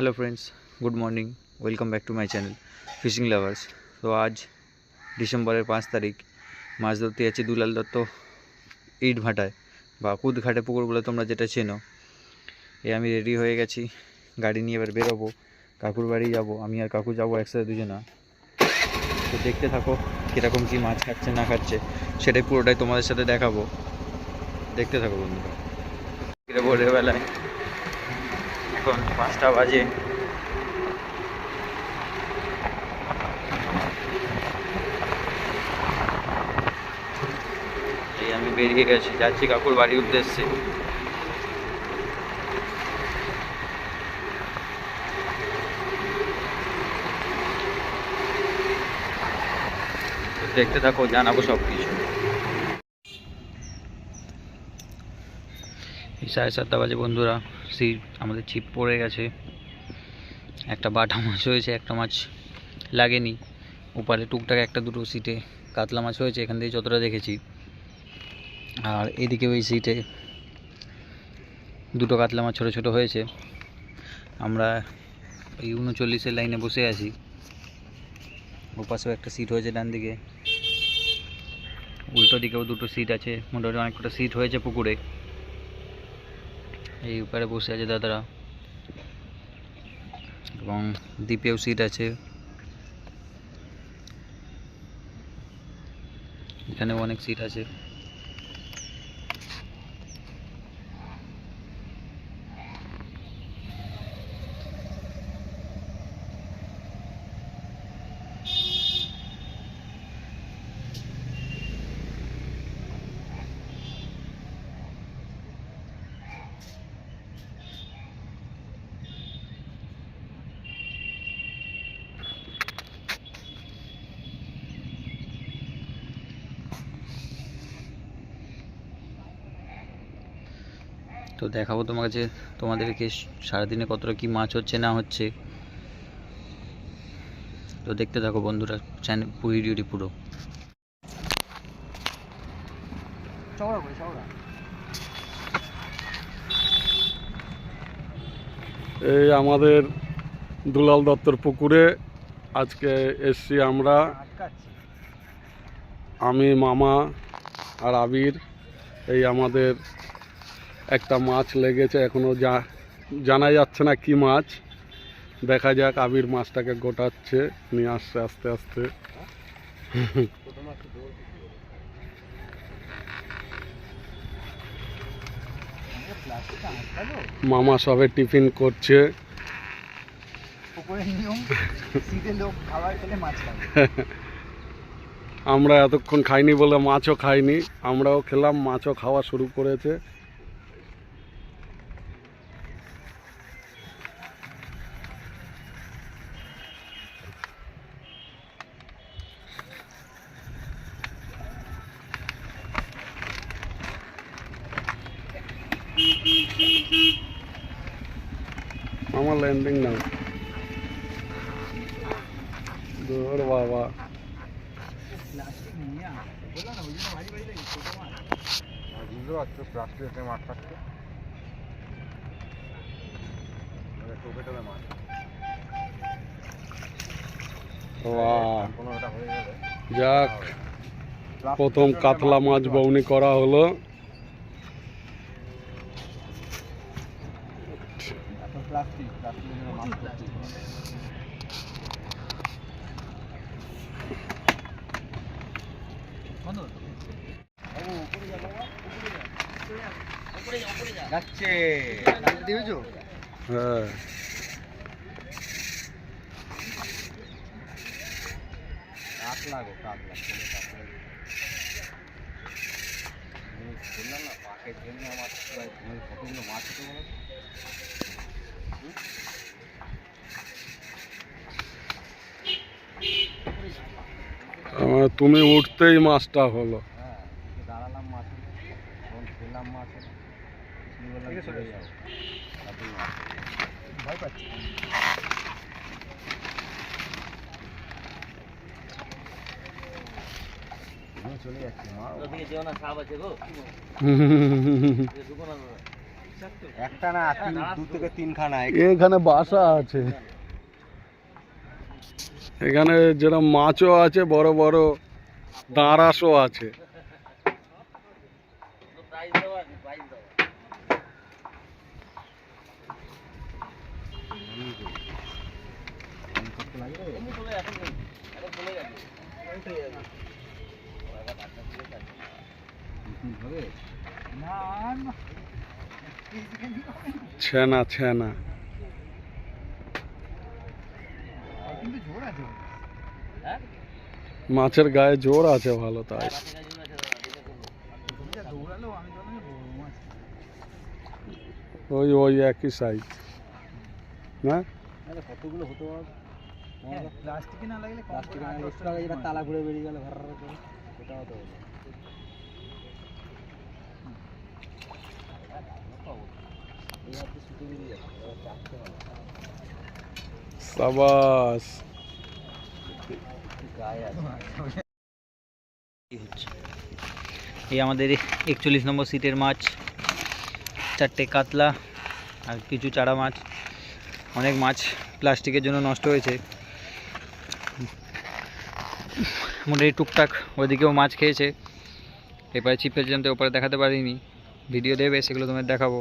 Hello friends good morning welcome back to my channel fishing lovers তো আজ ডিসেম্বরের পাঁচ তারিখ। মাছ ধরতে যাচ্ছি দুলাল দত্ত ইট ভাটায় বা কুদ ঘাটে পুকুর বলে তোমরা যেটা চেনো। এ আমি রেডি হয়ে গেছি, গাড়ি নিয়ে এবার বেরোবো। কাকুর বাড়ি যাব, আমি আর কাকু যাব একসাথে দুজনা। তো দেখতে থাকো কীরকম কী মাছ খাচ্ছে, না খাচ্ছে, সেটাই পুরোটাই তোমাদের সাথে দেখাবো। দেখতে থাকো বন্ধুরা। ভোরবেলায় এখন পাঁচটা বাজে। এই আমি বেরিয়ে গেছি, যাচ্ছি কাকুর বাড়ির উদ্দেশ্যে। দেখতে থাকো, জানাব সব কিছু এই সাড়ে সাতটা বাজে বন্ধুরা। সিট আমাদের ছিপ পড়ে গেছে। একটা বাটা মাছ হয়েছে, একটা মাছ লাগেনি। ওপারে টুকটাক একটা দুটো সিটে কাতলা মাছ হয়েছে, এখান থেকে যতটা দেখেছি। আর এদিকে ওই সিটে দুটো কাতলা মাছ ছোটো ছোটো হয়েছে। আমরা এই উনচল্লিশের লাইনে বসে আছি। ওপাশেও একটা সিট হয়েছে ডান দিকে। উল্টো দিকেও দুটো সিট আছে। মোটামুটি অনেক কটা সিট হয়েছে পুকুরে। এই উপরে বসে আছে দাদারা। এবং দ্বীপেও সিট আছে। এখানে অনেক সিট আছে। তো দেখাবো তোমার কাছে তোমাদেরকে সারাদিনে কতটা কি মাছ হচ্ছে না হচ্ছে। তো দেখতে থাকো বন্ধুরা চ্যানেল ভিডিওটি পুরো। এই আমাদের দুলাল দত্তর পুকুরে আজকে এসছি আমরা। আমি মামা আর আবির এই আমাদের একটা মাছ লেগেছে এখনও যা জানা যাচ্ছে না কি মাছ। দেখা যাক আবির মাছটাকে গোটাচ্ছে নিয়ে আসছে আস্তে আস্তে। মামা সবে টিফিন করছে। আমরা এতক্ষণ খাইনি বলে মাছও খাইনি আমরাও খেলাম মাছও খাওয়া শুরু করেছে। আমার ল্যান্ডিং নাও। দূর বাবা। বুঝতে পারছ থাকছে যাক প্রথম কাতলা মাছ বউনি করা হলো। প্লাস্টিক মাছ প্লাস্টিক যাচ্ছে। দিয়েছ হ্যাঁ। কাতলা গো কাতলা ছেলে কাতলা আমি বললাম না পাকের জন্য আমার কতগুলো মাছ হতে বলো আমার তুমি উঠতেই মাছটা হলো। হ্যাঁ দাঁড়ালাম মাছে খেলাম মাছে বললাম চলে যাও তারপরে মাছ ভয় পাচ্ছি। চলে যাচ্ছি মা। ওদিকে যেও না সাপ আছে গো। হুম ঢুকো না একটা না তিন দু থেকে তিনখানা এখানে বাসা আছে। এখানে যেরকম মাছও আছে বড় বড় দাঁড়াসও আছে। ছেনা ছেনা। মাছের গায়ে জোর আছে ভালো তাই এটা দৌড়ালো আমি তো বড় মাছ ওই ওই একই সাইজ না কতগুলো হতে পারে হ্যাঁ প্লাস্টিকে না লাগলে কম প্লাস্টিক করে আট দশ এক্সট্রা যেটা মাছ। তালা ঘুরে বেরিয়ে গেল ঘর করে ওটাও তো হলো এই হাতে ছুটে বেরিয়ে যাচ্ছে এবার চাপতে হবে সাবাস গায়ে আছে কি হচ্ছে এই আমাদের একচল্লিশ নম্বর সিটের মাছ। চারটে কাতলা আর কিছু চারা মাছ। অনেক মাছ প্লাস্টিকের জন্য নষ্ট হয়েছে। মোটামুটি টুকটাক ওইদিকেও মাছ খেয়েছে। এবারে ছিপের জানতে ওপরে দেখাতে পারিনি। ভিডিও দেবে, সেগুলো তোমাদের দেখাবো।